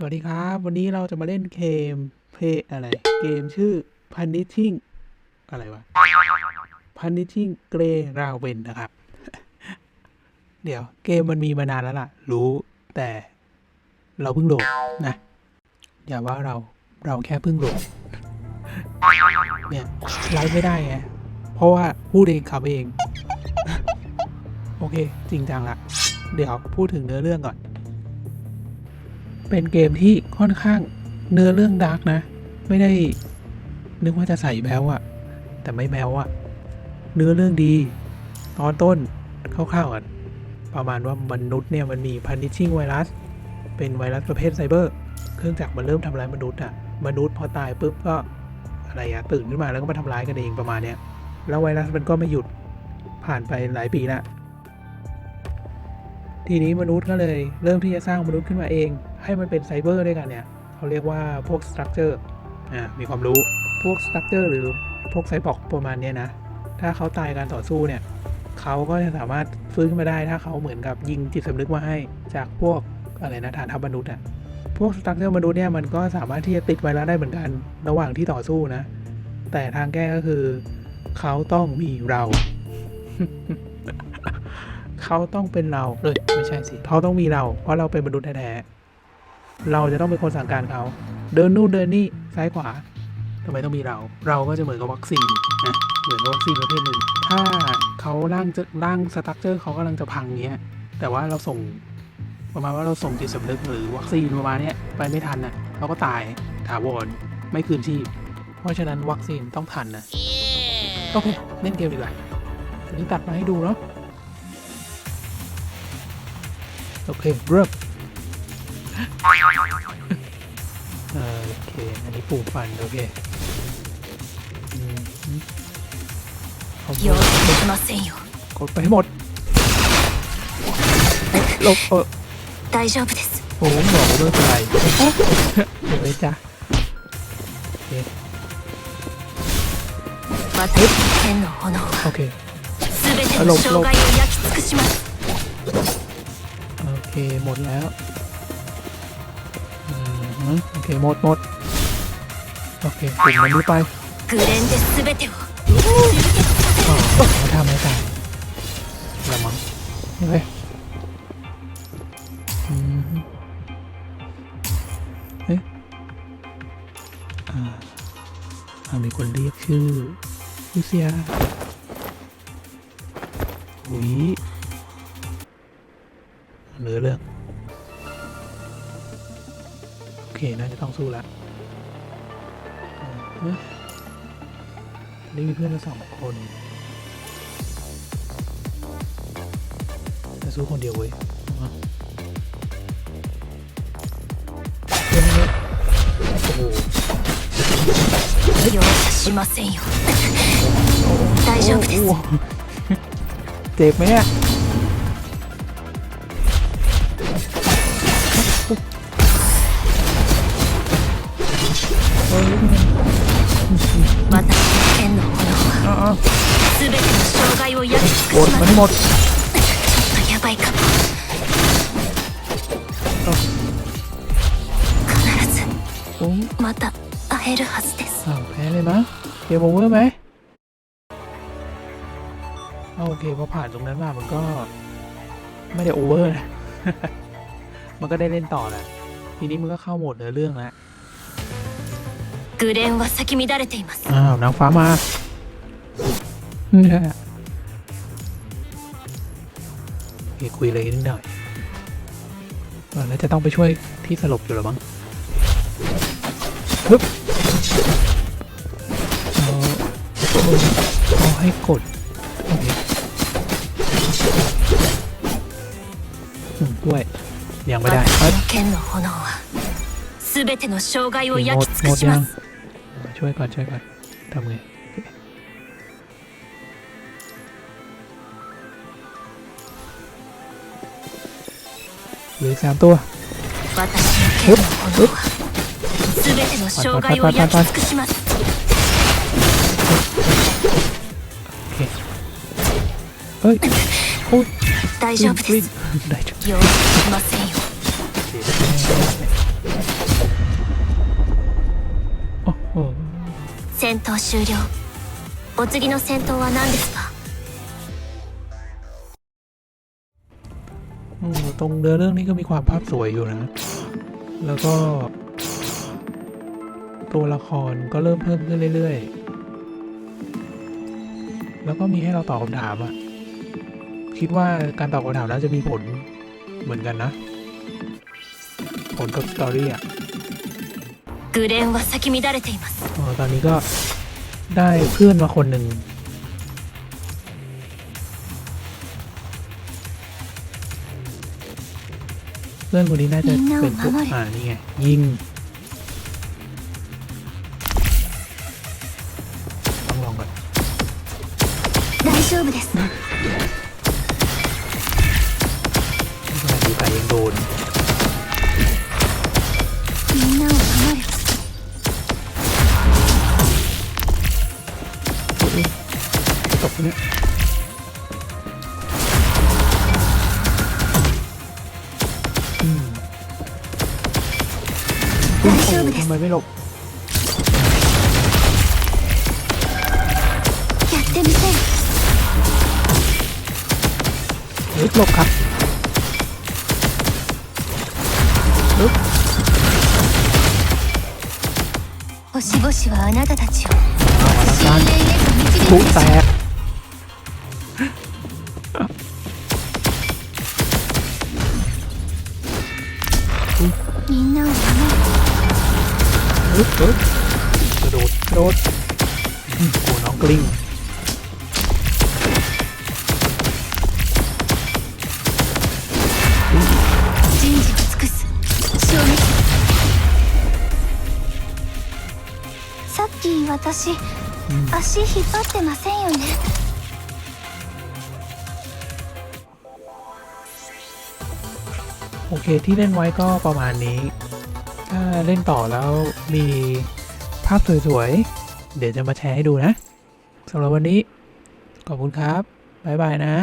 สวัสดีครับ วันนี้เราจะมาเล่นเกมเพลอะไร เกมชื่อ Punishing อะไรวะ Punishing Grey Raven นะครับ เดี๋ยวเกมมันมีมานานแล้วล่ะ รู้แต่เราเพิ่งโหลดนะ อย่าว่าเราเราแค่เพิ่งโหลดเนี่ยไลฟ์ไม่ได้ไงเพราะว่าพูดเองขับเอง โอเค จริงจังละเดี๋ยวพูดถึงเนื้อเรื่องก่อน เป็นเกมที่ค่อนข้างเนื้อเรื่องดาร์กนะ ไม่ได้นึกว่าจะใส่แบลอะแต่ไม่แบลอะเนื้อเรื่องดี ตอนต้นคร่าวๆก่อนประมาณว่ามนุษย์เนี่ยมันมีพันนิชิงไวรัส เป็นไวรัสประเภทไซเบอร์ เครื่องจักรมันเริ่มทำร้ายมนุษย์อะมนุษย์พอตายปุ๊บก็อะไรอะตื่นขึ้นมาแล้วก็มาทำร้ายกันเองประมาณเนี้ยแล้วไวรัสมันก็ไม่หยุดผ่านไปหลายปีละทีนี้มนุษย์ก็เลยเริ่มที่จะสร้างมนุษย์ขึ้นมาเอง ให้มันเป็นไซเบอร์ด้วยกันเนี่ยเขาเรียกว่าพวกสตรัคเจอร์อ่ามีความรู้พวกสตรัคเจอร์หรือพวกไซบอร์กประมาณเนี้ยนะ ถ้าเขาตายการต่อสู้เนี่ยเขาก็จะสามารถฟื้นขึ้นมาได้ถ้าเขาเหมือนกับยิงจิตสำนึกมาให้จากพวกอะไรนะฐานทัพมนุษย์อะพวกสตรัคเจอร์มนุษย์เนี่ยมันก็สามารถที่จะติดไวรัสได้เหมือนกันระหว่างที่ต่อสู้นะ แต่ทางแก้ก็คือ เขาต้องมีเรา เขาต้องเป็นเราเอ้ยไม่ใช่สิเขาต้องมีเรา เพราะเราเป็นมนุษย์แท้ๆ เราจะต้องเป็นคนสั่งการเขา เดินนู่นเดินนี่ซ้ายขวาทำไมต้องมีเรา เราก็จะเหมือนกับวัคซีนนะเหมือนกับวัคซีนประเภทหนึ่ง ถ้าเขาร่างจะร่างสตั๊กเจอร์เขากำลังจะพังเนี้ย แต่ว่าเราส่งประมาณว่าเราส่งจิตสำนึกหรือวัคซีนประมาณเนี้ยไปไม่ทันน่ะเขาก็ตายถาวรไม่คืนชีพ เพราะฉะนั้นวัคซีนต้องทันนะโอเคเล่นเกมดีกว่าวันนี้ตัดมาให้ดูเนาะโอเคเริ่ม อันนี้ปูปันโอเคเอาหมดกดไปให้หมดลบเออโอ้โหหมอเมื่อไหเดี๋ยวเลจ้ะโอเคหลบหลบโอเคหมดแล้วโอเคหมดหมด โอเคปุ่มันนี้ไปอ๋อทำไม่ตายละมั้งเฮ้ยเอ๊ะอ่ามีคนเรียกชื่อลูเซียอุ้ยเหนือเรื่อง โอเค น่าจะต้องสู้แล้ว เอ๊ะนี่มีเพื่อนมาสองคน แต่สู้คนเดียวเว้ยเอาเฮ้ยเฮ้ยโอ้โห 容赦しませんよ大丈夫です โอ้โหเจ็บไหมอ่ะเฮ้ย 私の剣の炎は อ่ะอ่ะ 全ての障害を焼き尽 ก く ด し มั ま นให้หมด すちょっとやばいかも必ず โอ้ย また会えるはずです อ้าวแพ้เลยมั้งเกมโอเวอร์ไหมเอาโอเคพอผ่านตรงนั้นมามันก็ ไม่ได้โอเวอร์นะ มันก็ได้เล่นต่อแหละ ทีนี้มันก็เข้าโหมดเนื้อเรื่องแล้ว グレンは咲き乱れています อ้าวนางฟ้ามาเนี่ยโอเคคุยเลยนิดหน่อยเออแล้วจะต้องไปช่วยที่สลบอยู่หรอมั้งฮึบเอาเอาให้กดโอเคอืมด้วย ยังไม่ได้เอ้ย 私の剣の炎は全ての障害を หม 焼 ด き尽 หม く ด し ยั ま ง す ช่วยก่อนช่วยก่อนทำไงโอเคเหลืออกสามตัว 私の剣の炎は全ての障害を焼き尽くします โอเคเฮ้ยโอ้ย 大丈夫 วิ่ง です ได้จ้ 戦闘終了お次の戦闘は何ですか อืมตรงเนื้อเรื่องนี้ก็มีความภาพสวยอยู่นะ แล้วก็ ตัวละครก็เริ่มเพิ่มขึ้นเรื่อยๆ แล้วก็มีให้เราตอบคำถามอะคิดว่าการตอบคำถามน่าจะมีผลเหมือนกันนะ ผลกับสตอรี่อะ グレンは咲き乱れています เออตอนนี้ก็ได้เพื่อนมาคนหนึ่ง เพื่อนคนนี้น่าจะเป็นพวกอ่านี่ไง ยิง ต้องลองก่อน 大丈夫です ขนาดดูไก่ยังโดน っと危ね。うん。大丈夫ですやってみせつのか星々はあなたたちを深淵へと導みんなを守る ปึ๊บปึ๊บกระโดดกระโดดอืมโอ้น้องกลิ้ง 人事を尽くす消滅さっき私 อืม 足引っ張ってませんよね โอเคที่เล่นไว้ก็ประมาณนี้ ถ้าเล่นต่อแล้วมีภาพสวยๆ เดี๋ยวจะมาแชร์ให้ดูนะสำหรับวันนี้ ขอบคุณครับ บ๊ายบายนะ